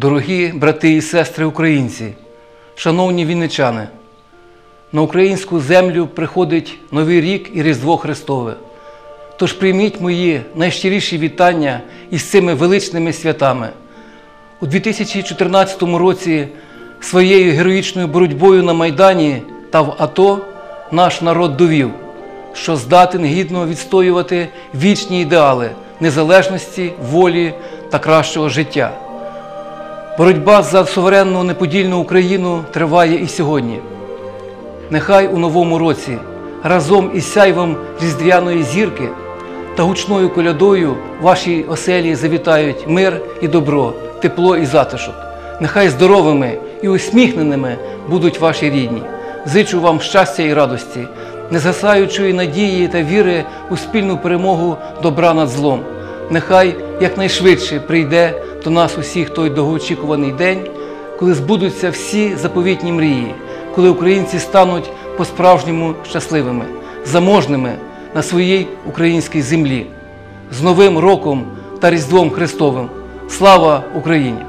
Дорогі брати і сестри українці, шановні вінничани, на українську землю приходить Новий рік і Різдво Христове. Тож прийміть мої найщиріші вітання із цими величними святами. У 2014 році своєю героїчною боротьбою на Майдані та в АТО наш народ довів, що здатен гідно відстоювати вічні ідеали незалежності, волі та кращого життя. Боротьба за суверенну неподільну Україну триває і сьогодні. Нехай у новому році разом із сяйвом різдвяної зірки та гучною колядою вашій оселі завітають мир і добро, тепло і затишок. Нехай здоровими і усміхненими будуть ваші рідні. Зичу вам щастя і радості, незгасаючої надії та віри у спільну перемогу добра над злом. Нехай якнайшвидше прийде до нас усіх той довгоочікуваний день, коли збудуться всі заповітні мрії, коли українці стануть по-справжньому щасливими, заможними на своїй українській землі. З Новим роком та Різдвом Христовим! Слава Україні!